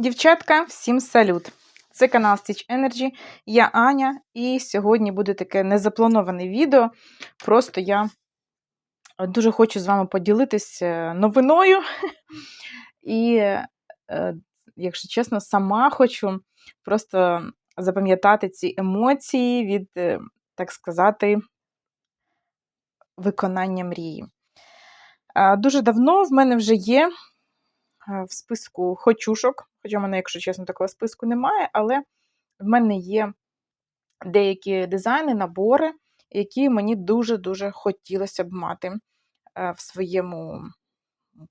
Дівчатка, всім салют! Це канал Stitch Energy, я Аня, і сьогодні буде таке незаплановане відео. Просто я дуже хочу з вами поділитися новиною. І, е, якщо чесно, сама хочу просто запам'ятати ці емоції від, е, так сказати, виконання мрії. Е, Дуже давно в мене вже є е, в списку хочушок, хоча в мене, якщо чесно, такого списку немає, але в мене є деякі дизайни, набори, які мені дуже-дуже хотілося б мати е, в своєму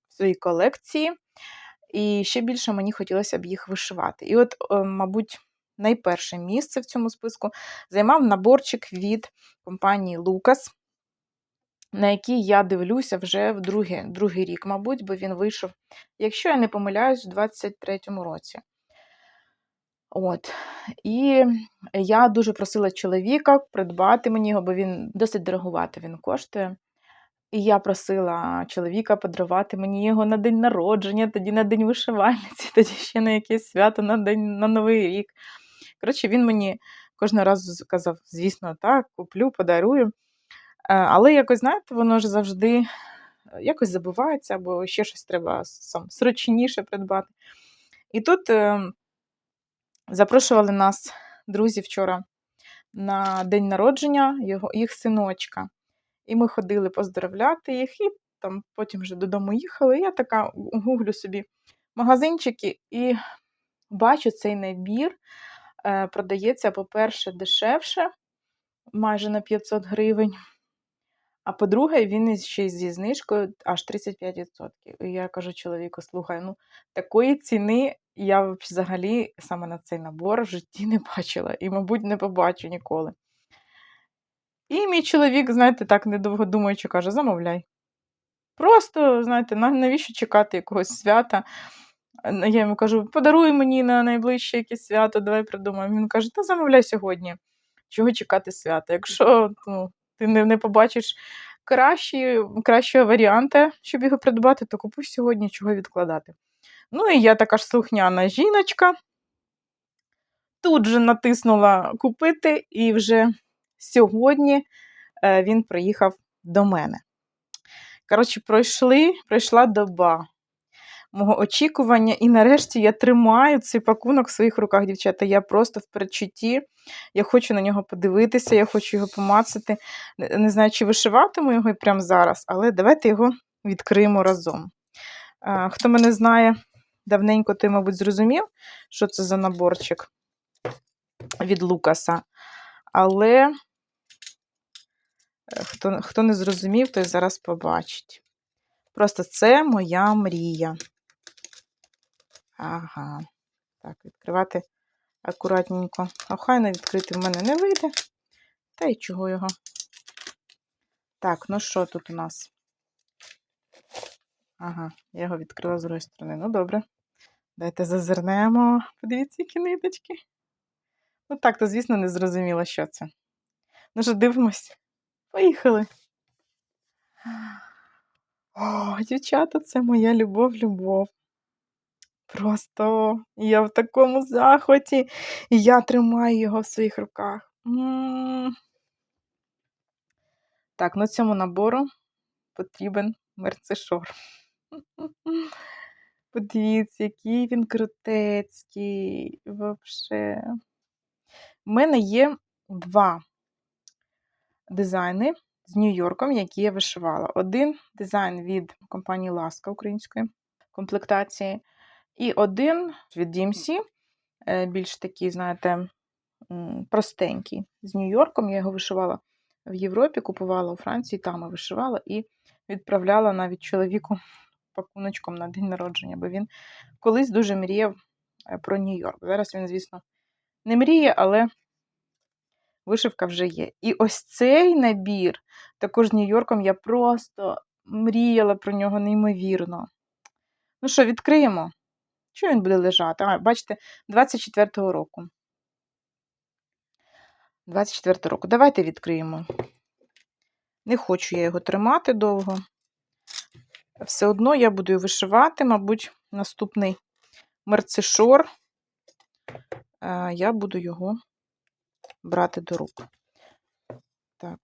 в своїй колекції. І ще більше мені хотілося б їх вишивати. І от, е, мабуть, найперше місце в цьому списку займав наборчик від компанії Lucas, на який я дивлюся вже в другий, другий рік, мабуть, бо він вийшов, якщо я не помиляюсь, у 23-му році. От. І я дуже просила чоловіка придбати мені його, бо він досить дорогувато він коштує. І я просила чоловіка подарувати мені його на день народження, тоді на день вишивальниці, тоді ще на якесь свято на день на Новий рік. Коротше, він мені кожного разу казав, звісно, так, куплю, подарую. Е, Але якось, знаєте, воно ж завжди е, якось забувається, або ще щось треба сам срочніше придбати. І тут е, запрошували нас друзі вчора на день народження його, їх синочка. І ми ходили поздравляти їх, і там потім вже додому їхали. Я така гуглю собі магазинчики і бачу цей набір. Е, продається, по-перше, дешевше, майже на 500 гривень. А по-друге, він ще зі знижкою аж 35%. І я кажу чоловіку: слухай, ну такої ціни я взагалі саме на цей набор в житті не бачила і, мабуть, не побачу ніколи. І мій чоловік, знаєте, так недовго думаючи, каже: замовляй. Просто, знаєте, навіщо чекати якогось свята? Я йому кажу, подаруй мені на найближче якесь свято, давай придумаємо. Він каже, та замовляй сьогодні. Чого чекати свята? Якщо ну, ти не, не побачиш кращі, кращого варіанта, щоб його придбати, то купуй сьогодні, чого відкладати. Ну і я така ж слухняна жіночка. Тут же натиснула купити, і вже сьогодні е, він приїхав до мене. Коротше, пройшли, пройшла доба мого очікування, і нарешті я тримаю цей пакунок в своїх руках, дівчата. Я просто в передчутті, я хочу на нього подивитися, я хочу його помацати. Не, знаю, чи вишиватиму його прямо зараз, але давайте його відкриємо разом. Хто мене знає давненько, той, мабуть, зрозумів, що це за наборчик від Лукаса. Але е, хто, хто не зрозумів, той зараз побачить. Просто це моя мрія. Ага. Так, відкривати акуратненько. Охайно відкрити в мене не вийде. Та й чого його. Так, ну що тут у нас? Ага, я його відкрила з другої сторони. Ну, добре. Дайте зазирнемо. Подивіться, які ниточки. Ну так, то, звісно, не зрозуміло, що це. Ну що, дивимось. Поїхали. О, дівчата, це моя любов-любов. Просто я в такому захваті, і я тримаю його в своїх руках. Так, ну цьому набору потрібен мерцешор. Подивіться, який він крутецький. Вообще. У мене є два дизайни з Нью-Йорком, які я вишивала. Один дизайн від компанії Ласка української комплектації. І один від DMC, е, більш такий, знаєте, простенький. З Нью-Йорком я його вишивала в Європі, купувала у Франції, там і вишивала і відправляла навіть чоловіку пакуночком на день народження, бо він колись дуже мріяв е, про Нью-Йорк. Зараз він, звісно, не мріє, але вишивка вже є. І ось цей набір, також з Нью-Йорком, я просто мріяла про нього неймовірно. Ну що, відкриємо? Що він буде лежати? А, бачите, 24-го року. 24-го року. Давайте відкриємо. Не хочу я його тримати довго. Все одно я буду вишивати, мабуть, наступний мерцешор, е, я буду його брати до рук. Так.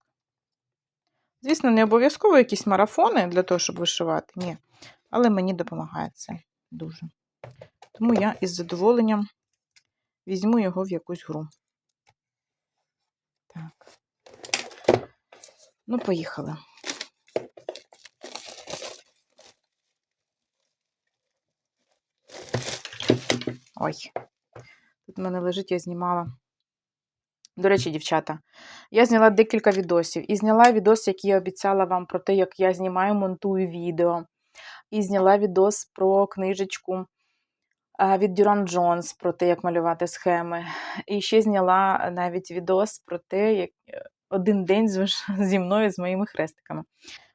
Звісно, не обов'язково якісь марафони для того, щоб вишивати, ні. Але мені допомагає це дуже. Тому я із задоволенням візьму його в якусь гру. Так. Ну, поїхали. Ой, тут в мене лежить, я знімала. До речі, дівчата, я зняла декілька відосів. І зняла відос, який я обіцяла вам про те, як я знімаю, монтую відео. І зняла відос про книжечку від Дюран Джонс, про те, як малювати схеми. І ще зняла навіть відос про те, як е, один день зі мною з моїми хрестиками.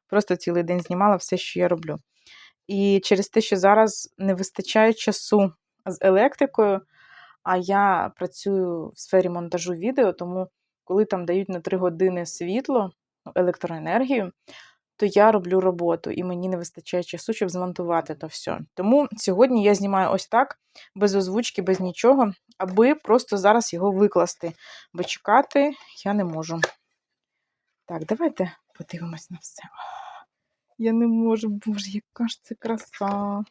Просто цілий день знімала все, що я роблю. І через те, що зараз не вистачає часу з електрикою, а я працюю в сфері монтажу відео, тому коли там дають на 3 години світло, електроенергію, то я роблю роботу і мені не вистачає часу, щоб змонтувати то все. Тому сьогодні я знімаю ось так, без озвучки, без нічого, аби просто зараз його викласти, бо чекати я не можу. Так, давайте подивимось на все. Я не можу, боже, яка ж це краса.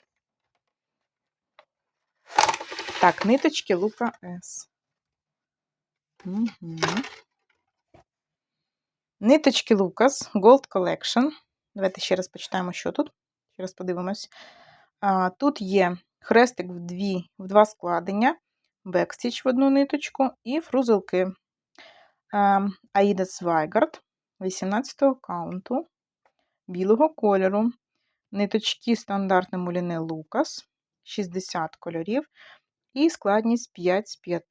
Так, ниточки Лука С. Угу. Ниточки Лукас Gold Collection. Давайте ще раз почитаємо, що тут. Ще раз подивимось. А, Тут є хрестик в дві, в два складення, бекстіч в одну ниточку і фрузелки Аїда Свайгард 18-го каунту, білого кольору, ниточки стандартне муліне Лукас, 60 кольорів, і складність 5 з 5.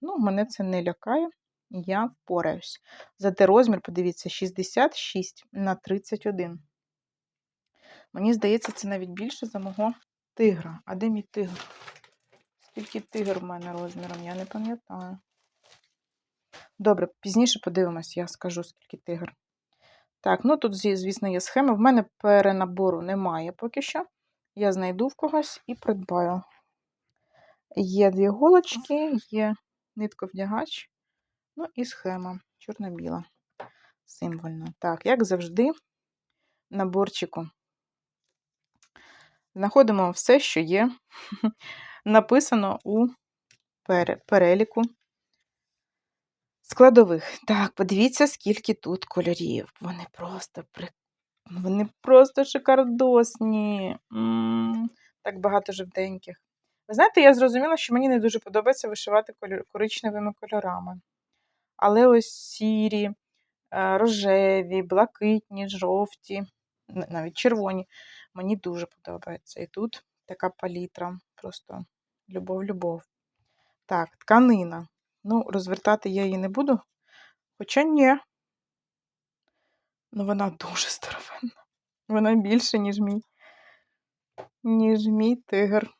Ну, мене це не лякає, я впораюсь. Зате розмір, подивіться, 66 на 31. Мені здається, це навіть більше за мого тигра. А де мій тигр? Скільки тигр в мене розміром, я не пам'ятаю. Добре, пізніше подивимось, я скажу, скільки тигр. Так, ну тут, звісно, є схема. В мене перенабору немає поки що. Я знайду в когось і придбаю. Є дві голочки, є нитковдягач, ну і схема чорно-біла, символьна. Так, як завжди, наборчику. Знаходимо все, що є, написано у переліку складових. Так, подивіться, скільки тут кольорів. Вони просто при... Вони просто шикардосні. Так багато жовтеньких. Ви знаєте, я зрозуміла, що мені не дуже подобається вишивати коричневими кольорами. Але ось сірі, е, рожеві, блакитні, жовті, навіть червоні, мені дуже подобається. І тут така палітра, просто любов-любов. Так, тканина. Ну, розвертати я її не буду. Хоча ні. Ну, вона дуже старовинна. Вона більше, ніж мій, ніж мій тигр.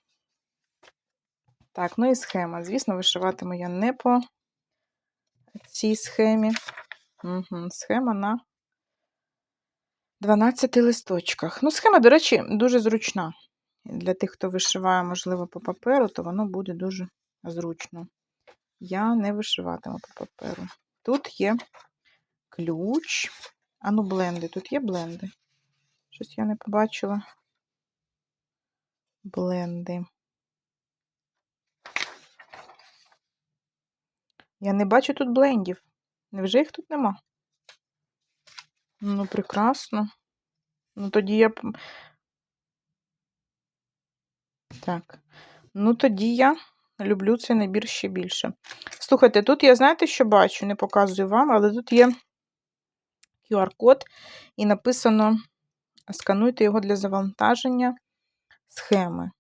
Так, ну і схема. Звісно, вишиватиму я не по цій схемі. Угу, Схема на 12 листочках. Ну, схема, до речі, дуже зручна. Для тих, хто вишиває, можливо, по паперу, то воно буде дуже зручно. Я не вишиватиму по паперу. Тут є ключ. А ну, бленди. Тут є бленди. Щось я не побачила. Бленди. Я не бачу тут блендів. Невже їх тут нема? Ну, прекрасно. Ну, тоді я. Так. Ну, тоді я люблю цей набір ще більше. Слухайте, тут я, знаєте, що бачу? Не показую вам, але тут є QR-код, і написано: скануйте його для завантаження схеми.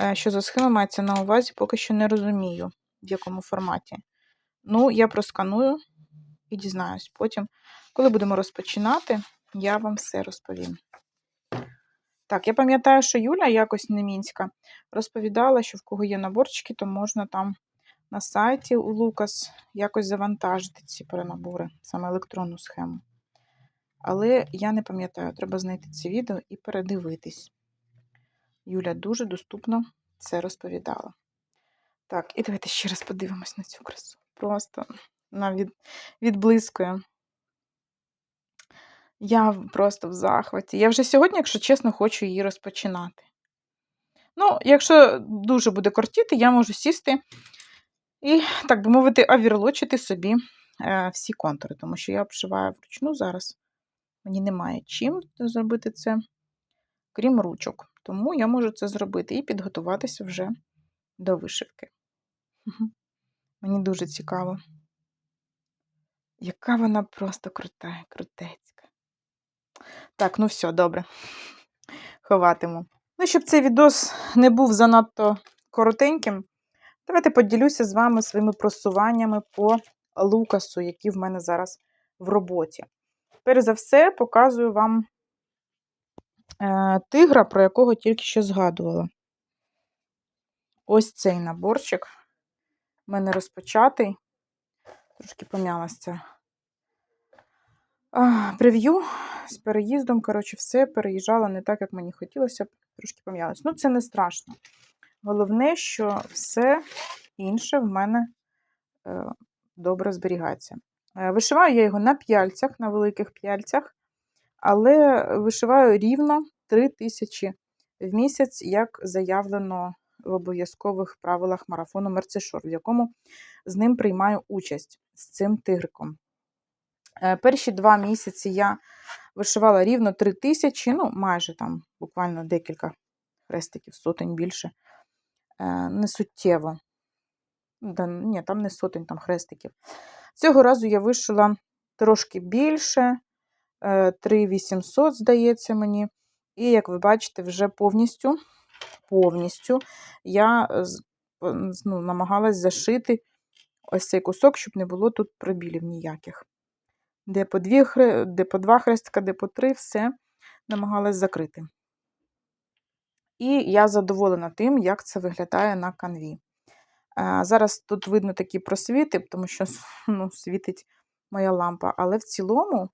Е, що за схема мається на увазі, поки що не розумію в якому форматі. Ну, я просканую і дізнаюсь. Потім, коли будемо розпочинати, я вам все розповім. Так, я пам'ятаю, що Юля якось Немінська розповідала, що в кого є наборчики, то можна там на сайті у Лукас якось завантажити ці перенабори, саме електронну схему. Але я не пам'ятаю, треба знайти це відео і передивитись. Юля дуже доступно це розповідала. Так, і давайте ще раз подивимось на цю красу. Просто вона від, відблискує. Я просто в захваті. Я вже сьогодні, якщо чесно, хочу її розпочинати. Ну, якщо дуже буде кортіти, я можу сісти і, так би мовити, авірлочити собі е, всі контури, тому що я обшиваю вручну зараз. Мені немає чим зробити це, крім ручок. Тому я можу це зробити і підготуватися вже до вишивки. Мені дуже цікаво. Яка вона просто крута, крутецька. Так, ну все, добре. Ховатиму. Ну, щоб цей відос не був занадто коротеньким, давайте поділюся з вами своїми просуваннями по лукасу, які в мене зараз в роботі. Перш за все, показую вам е, тигра, про якого тільки що згадувала. Ось цей наборчик в мене розпочатий. Трошки пом'ялася. Прев'ю з переїздом, коротше, все переїжджала не так, як мені хотілося, трошки пом'ялась. Ну, це не страшно. Головне, що все інше в мене е, добре зберігається. Е, Вишиваю я його на п'яльцях, на великих п'яльцях, але вишиваю рівно 3 тисячі в місяць, як заявлено в обов'язкових правилах марафону Мерцешор, в якому з ним приймаю участь з цим тигриком. Е, Перші два місяці я вишивала рівно 3 тисячі, ну, майже там буквально декілька хрестиків, сотень більше. Е, Не суттєво. Да, ні, там не сотень, там хрестиків. Цього разу я вишила трошки більше, 3800, здається мені. І, як ви бачите, вже повністю повністю я з- ну, намагалась зашити ось цей кусок, щоб не було тут пробілів ніяких. Де по, дві, де по два хрестика, де по три, все намагалась закрити. І я задоволена тим, як це виглядає на канві. А, Зараз тут видно такі просвіти, тому що ну, світить моя лампа, але в цілому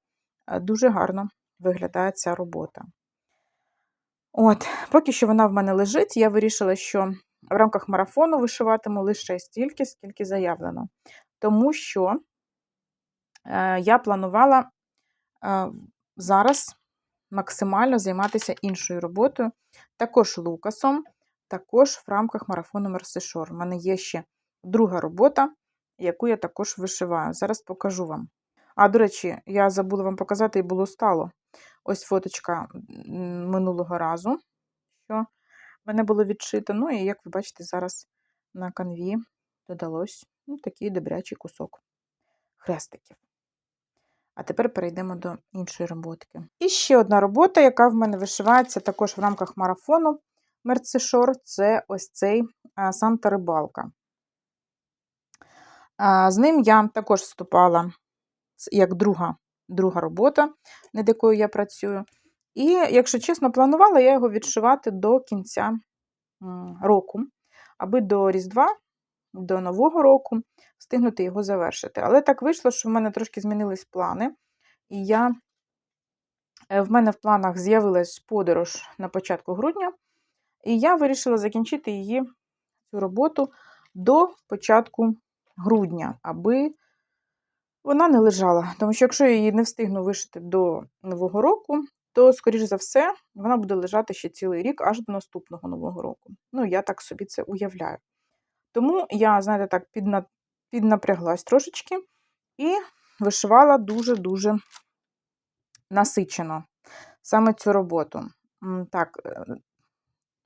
е, дуже гарно виглядає ця робота. От, поки що вона в мене лежить, я вирішила, що в рамках марафону вишиватиму лише стільки, скільки заявлено. Тому що е, я планувала е, зараз максимально займатися іншою роботою, також лукасом, також в рамках марафону Мерсишор. У мене є ще друга робота, яку я також вишиваю. Зараз покажу вам. А, до речі, я забула вам показати, і було стало. Ось фоточка минулого разу, що мене було відшито. Ну, і як ви бачите, зараз на канві додалось ну, такий добрячий кусок хрестиків. А тепер перейдемо до іншої роботки. І ще одна робота, яка в мене вишивається також в рамках марафону Мерцешор, це ось цей Санта Рибалка. З ним я також вступала як друга, друга робота, над якою я працюю. І, якщо чесно, планувала я його відшивати до кінця року, аби до Різдва, до Нового року встигнути його завершити. Але так вийшло, що в мене трошки змінились плани, і я, е, в мене в планах з'явилась подорож на початку грудня, і я вирішила закінчити її, цю роботу, до початку грудня, аби вона не лежала. Тому що якщо я її не встигну вишити до Нового року, то, скоріш за все, вона буде лежати ще цілий рік аж до наступного Нового року. Ну, я так собі це уявляю. Тому я, знаєте, так підна... піднапряглась трошечки і вишивала дуже-дуже насичено саме цю роботу. Так, е,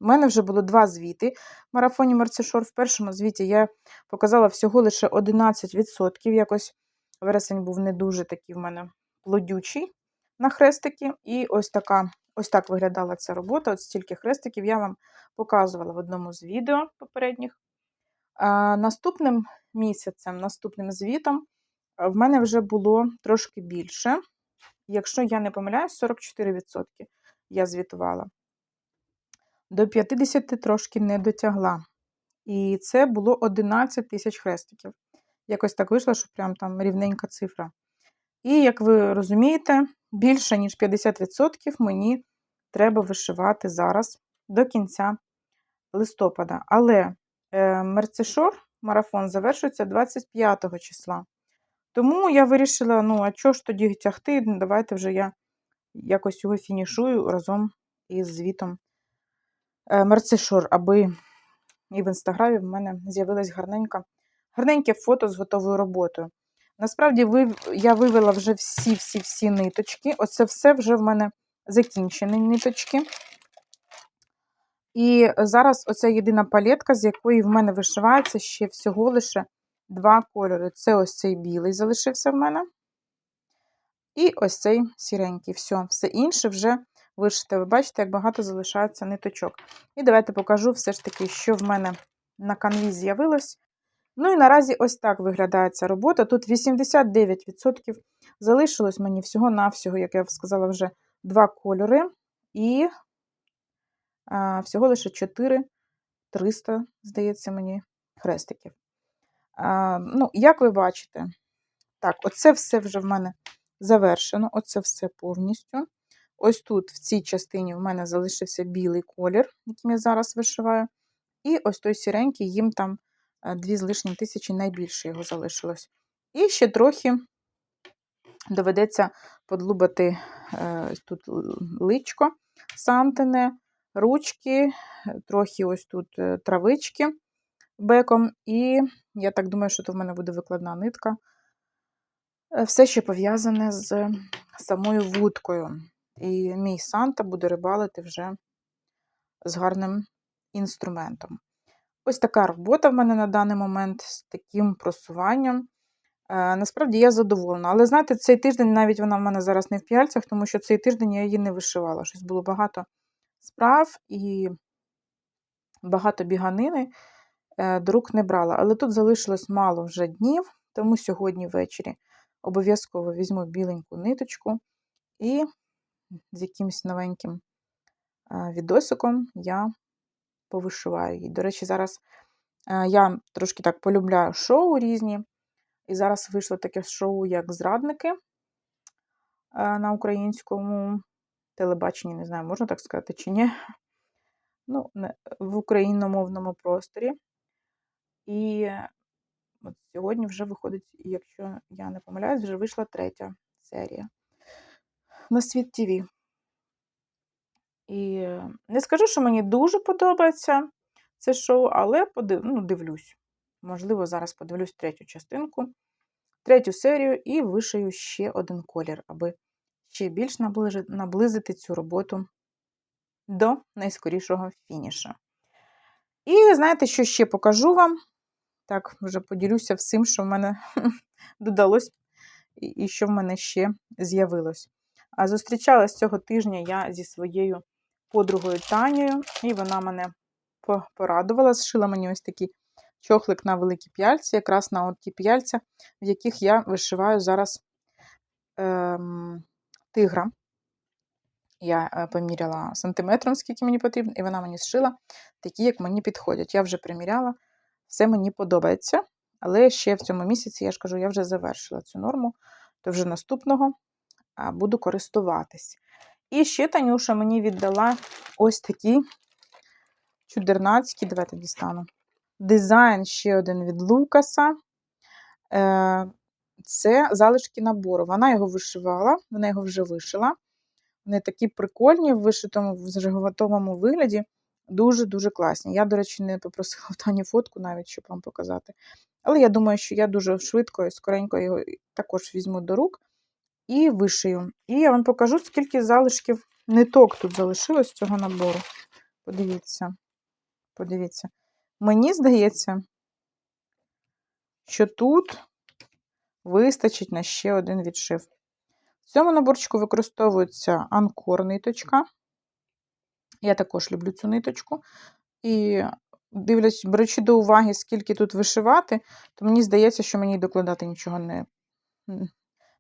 у мене вже було два звіти в марафоні Мерцешор. В першому звіті я показала всього лише 11%. Якось вересень був не дуже такий в мене плодючий на хрестики. І ось така, ось так виглядала ця робота. От стільки хрестиків я вам показувала в одному з відео попередніх. А, наступним місяцем, наступним звітом, в мене вже було трошки більше. Якщо я не помиляюсь, 44% я звітувала. До 50 трошки не дотягла. І це було 11 тисяч хрестиків. Якось так вийшло, що прям там рівненька цифра. І, як ви розумієте, більше, ніж 50% мені треба вишивати зараз до кінця листопада. Але е, Мерцешор марафон завершується 25 числа. Тому я вирішила: ну, а чого ж тоді тягти? Ну, Давайте вже я якось його фінішую разом із звітом е, Мерцешор, аби і в інстаграмі в мене з'явилась гарненька, гарненьке фото з готовою роботою. Насправді, я вивела вже всі-всі-всі ниточки. Оце все вже в мене закінчені ниточки. І зараз оця єдина палетка, з якої в мене вишивається ще всього лише два кольори. Це ось цей білий залишився в мене. І ось цей сіренький. Все, все інше вже вишите. Ви бачите, як багато залишається ниточок. І давайте покажу все ж таки, що в мене на канві з'явилось. Ну і наразі ось так виглядає ця робота. Тут 89% залишилось мені всього-навсього, як я сказала, вже два кольори. І а, всього лише 4 300, здається, мені хрестиків. А, ну, Як ви бачите, так, оце все вже в мене завершено, оце все повністю. Ось тут, в цій частині, в мене залишився білий колір, яким я зараз вишиваю. І ось той сіренький, їм там дві з лишнім тисячі найбільше його залишилось. І ще трохи доведеться подлубати ось тут личко сантине, ручки, трохи ось тут е, травички беком. І я так думаю, що то в мене буде викладна нитка. Е, все ще пов'язане з самою вудкою. І мій Санта буде рибалити вже з гарним інструментом. Ось така робота в мене на даний момент з таким просуванням. Е, насправді я задоволена. Але знаєте, цей тиждень навіть вона в мене зараз не в п'яльцях, тому що цей тиждень я її не вишивала. Щось було багато справ і багато біганини е, до рук не брала. Але тут залишилось мало вже днів, тому сьогодні ввечері обов'язково візьму біленьку ниточку і з якимось новеньким е, відосиком я повишиваю її. До речі, зараз е, я трошки так полюбляю шоу різні. І зараз вийшло таке шоу, як Зрадники е, на українському телебаченні, не знаю, можна так сказати, чи ні. Ну, в україномовному просторі. І от сьогодні вже виходить, якщо я не помиляюсь, вже вийшла третя серія на світ ТВ. І не скажу, що мені дуже подобається це шоу, але подив... ну, дивлюсь. Можливо, зараз подивлюсь третю частинку, третю серію і вишию ще один колір, аби ще більш наблизити цю роботу до найскорішого фініша. І знаєте, що ще покажу вам? Так, вже поділюся всім, що в мене додалось, і що в мене ще з'явилось. А зустрічалась цього тижня я зі своєю подругою Танею, і вона мене порадувала, зшила мені ось такий чохлик на великі п'яльці, якраз на ті п'яльця, в яких я вишиваю зараз ем, тигра. Я е, поміряла сантиметром, скільки мені потрібно, і вона мені зшила такі, як мені підходять. Я вже приміряла, все мені подобається. Але ще в цьому місяці, я ж кажу, я вже завершила цю норму, то вже наступного буду користуватись. І ще Танюша мені віддала ось такі чудернацькі, давайте дістану. Дизайн ще один від Лукаса. Е, це залишки набору. Вона його вишивала, вона його вже вишила. Вони такі прикольні в вишитому, в готовому вигляді. Дуже-дуже класні. Я, до речі, не попросила в Тані фотку навіть, щоб вам показати. Але я думаю, що я дуже швидко і скоренько його також візьму до рук і вишию. І я вам покажу, скільки залишків ниток тут залишилось цього набору. Подивіться, подивіться. Мені здається, що тут вистачить на ще один відшив. В цьому наборчику використовується анкор ниточка. Я також люблю цю ниточку. І дивлячись, беручи до уваги, скільки тут вишивати, то мені здається, що мені докладати нічого не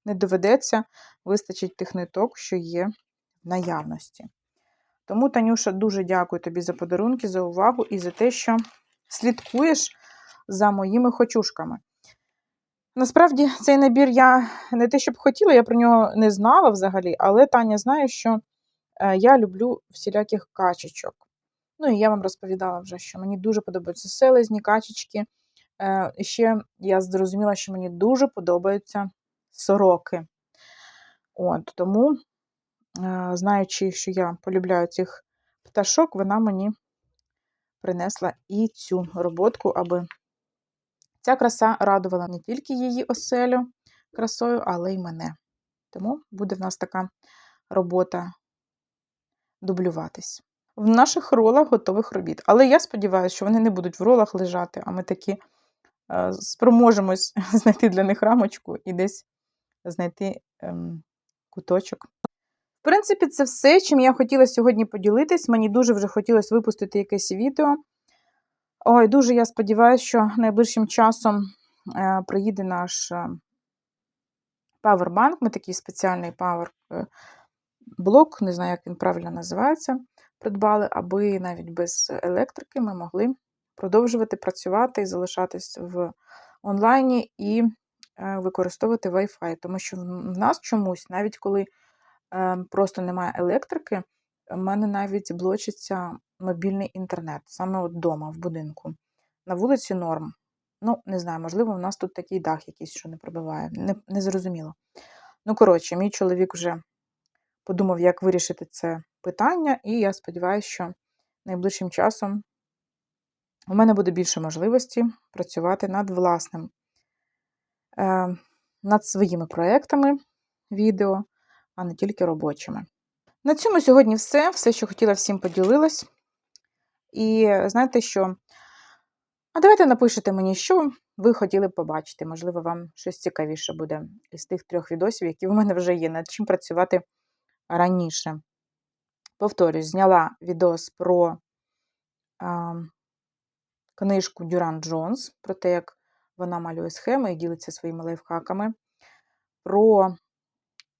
не доведеться, вистачить тих ниток, що є в наявності. Тому, Танюша, дуже дякую тобі за подарунки, за увагу і за те, що слідкуєш за моїми хочушками. Насправді, цей набір я не те, щоб хотіла, я про нього не знала взагалі, але Таня знає, що е, я люблю всіляких качечок. Ну і я вам розповідала вже, що мені дуже подобаються селезні, качечки. Е, ще я зрозуміла, що мені дуже подобаються сороки. От, Тому, е, знаючи, що я полюбляю цих пташок, вона мені принесла і цю роботку, аби ця краса радувала не тільки її оселю красою, але й мене. Тому буде в нас така робота дублюватись. В наших ролах готових робіт. Але я сподіваюся, що вони не будуть в ролах лежати, а ми такі е, спроможемось знайти для них рамочку і десь знайти ем, куточок. В принципі, це все, чим я хотіла сьогодні поділитись. Мені дуже вже хотілося випустити якесь відео. Ой, дуже я сподіваюся, що найближчим часом е, приїде наш е, павербанк. Ми такий спеціальний паверблок, не знаю, як він правильно називається, придбали, аби навіть без електрики ми могли продовжувати працювати і залишатись в онлайні і е, використовувати Wi-Fi. Тому що в нас чомусь, навіть коли е, просто немає електрики, в мене навіть блочиться мобільний інтернет, саме от вдома, в будинку. На вулиці норм. Ну, не знаю, можливо, у нас тут такий дах якийсь, що не пробиває. Не, не зрозуміло. Ну, коротше, мій чоловік вже подумав, як вирішити це питання, і я сподіваюся, що найближчим часом у мене буде більше можливості працювати над власним, е, над своїми проектами відео, а не тільки робочими. На цьому сьогодні все. Все, що хотіла всім поділилась. І знаєте що? А давайте напишете мені, що ви хотіли б побачити. Можливо, вам щось цікавіше буде із тих трьох відосів, які в мене вже є, над чим працювати раніше. Повторюсь, зняла відос про а, книжку Дюран Джонс, про те, як вона малює схеми і ділиться своїми лайфхаками, про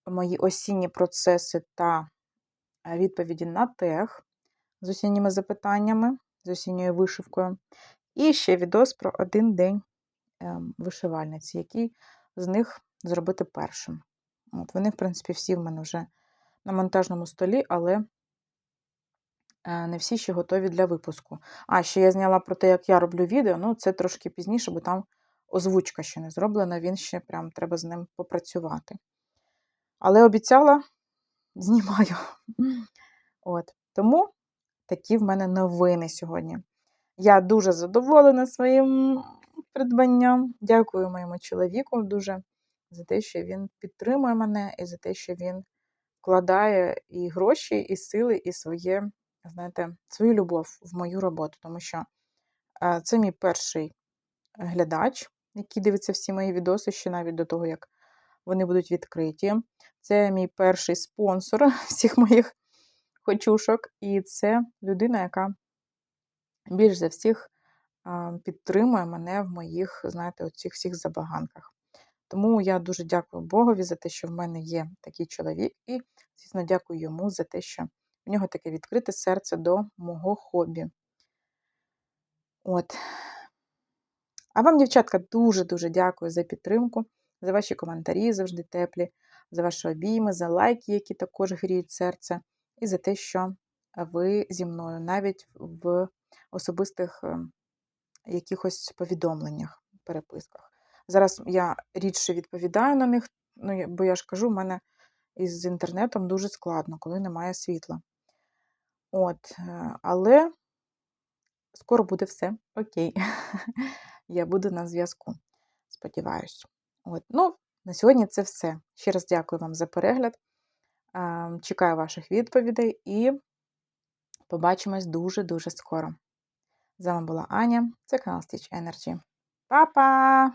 мої осінні процеси та відповіді на тех з осінніми запитаннями, з осінньою вишивкою. І ще відос про один день ем, вишивальниці, який з них зробити першим. От Вони, в принципі, всі в мене вже на монтажному столі, але е, не всі ще готові для випуску. А, ще я зняла про те, як я роблю відео, ну це трошки пізніше, бо там озвучка ще не зроблена, він ще прям треба з ним попрацювати. Але обіцяла, знімаю. От. Тому такі в мене новини сьогодні. Я дуже задоволена своїм придбанням. Дякую моєму чоловіку дуже за те, що він підтримує мене, і за те, що він вкладає і гроші, і сили, і своє, знаєте, свою любов в мою роботу. Тому що е, це мій перший глядач, який дивиться всі мої відоси, ще навіть до того, як вони будуть відкриті. Це мій перший спонсор всіх моїх хочушок, і це людина, яка більш за всіх підтримує мене в моїх, знаєте, оцих всіх забаганках. Тому я дуже дякую Богові за те, що в мене є такий чоловік, і, звісно, дякую йому за те, що в нього таке відкрите серце до мого хобі. От. А вам, дівчатка, дуже-дуже дякую за підтримку, за ваші коментарі завжди теплі, за ваші обійми, за лайки, які також гріють серце, і за те, що ви зі мною навіть в особистих ем, якихось повідомленнях, переписках. Зараз я рідше відповідаю на них, ну, бо я ж кажу, в мене із інтернетом дуже складно, коли немає світла. От, е, Але скоро буде все окей. Я буду на зв'язку. Сподіваюсь. От. Ну, на сьогодні це все. Ще раз дякую вам за перегляд. Ем, чекаю ваших відповідей і побачимось дуже-дуже скоро. З вами була Аня, це канал Stitch Energy. Па-па!